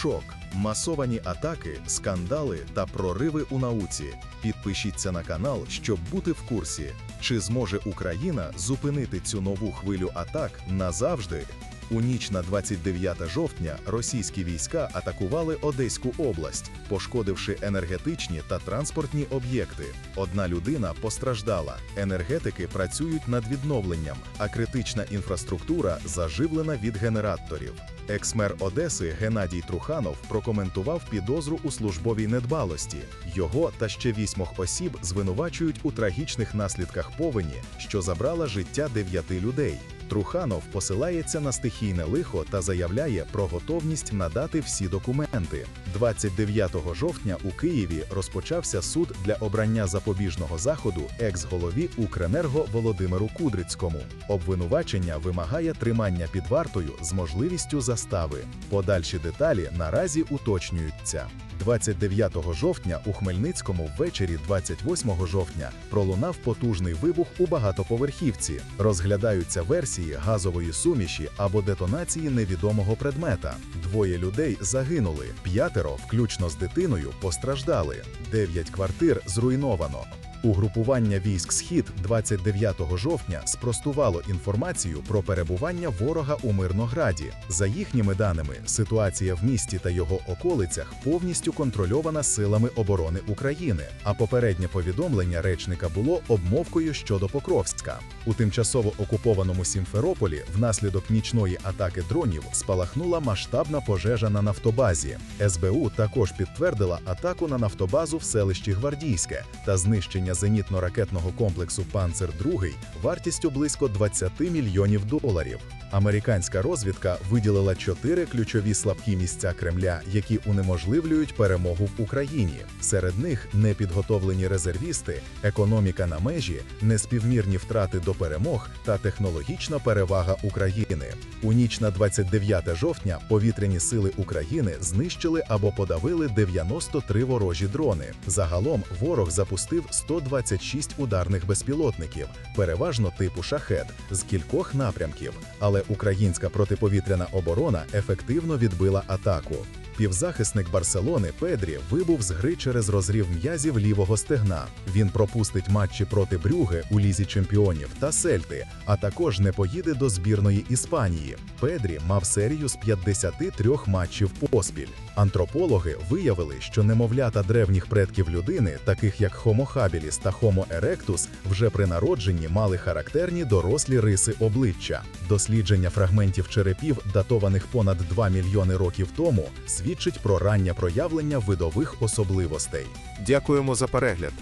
Шок, масовані атаки, скандали та прориви у науці. Підпишіться на канал, щоб бути в курсі. Чи зможе Україна зупинити цю нову хвилю атак назавжди? У ніч на 29 жовтня російські війська атакували Одеську область, пошкодивши енергетичні та транспортні об'єкти. Одна людина постраждала. Енергетики працюють над відновленням, а критична інфраструктура заживлена від генераторів. Екс-мер Одеси Геннадій Труханов прокоментував підозру у службовій недбалості. Його та ще вісьмох осіб звинувачують у трагічних наслідках повені, що забрала життя дев'яти людей. Труханов посилається на стихійне лихо та заявляє про готовність надати всі документи. 29 жовтня у Києві розпочався суд для обрання запобіжного заходу екс-голові Укренерго Володимиру Кудрицькому. Обвинувачення вимагає тримання під вартою з можливістю застави. Подальші деталі наразі уточнюються. 29 жовтня у Хмельницькому ввечері 28 жовтня пролунав потужний вибух у багатоповерхівці. Розглядаються версії газової суміші або детонації невідомого предмета. Двоє людей загинули, п'ятеро, включно з дитиною, постраждали. Дев'ять квартир зруйновано. Угрупування військ Схід 29 жовтня спростувало інформацію про перебування ворога у Мирнограді. За їхніми даними, ситуація в місті та його околицях повністю контрольована силами оборони України. А попереднє повідомлення речника було обмовкою щодо Покровська. У тимчасово окупованому Сімферополі внаслідок нічної атаки дронів спалахнула масштабна пожежа на нафтобазі. СБУ також підтвердила атаку на нафтобазу в селищі Гвардійське та знищення зенітно-ракетного комплексу Панцер-2 вартістю близько 20 мільйонів доларів. Американська розвідка виділила чотири ключові слабкі місця Кремля, які унеможливлюють перемогу в Україні. Серед них непідготовлені резервісти, економіка на межі, неспівмірні втрати до перемог та технологічна перевага України. У ніч на 29 жовтня повітряні сили України знищили або подавили 93 ворожі дрони. Загалом ворог запустив 126 ударних безпілотників, переважно типу шахет, з кількох напрямків. Але українська протиповітряна оборона ефективно відбила атаку. Півзахисник Барселони Педрі вибув з гри через розрів м'язів лівого стегна. Він пропустить матчі проти Брюге у лізі чемпіонів та Сельти, а також не поїде до збірної Іспанії. Педрі мав серію з 53 матчів поспіль. Антропологи виявили, що немовлята древніх предків людини, таких як Homo habilis та Homo erectus, вже при народженні мали характерні дорослі риси обличчя. Дослідження фрагментів черепів, датованих понад 2 мільйони років тому, свідчить про раннє проявлення видових особливостей. Дякуємо за перегляд.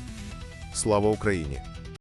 Слава Україні!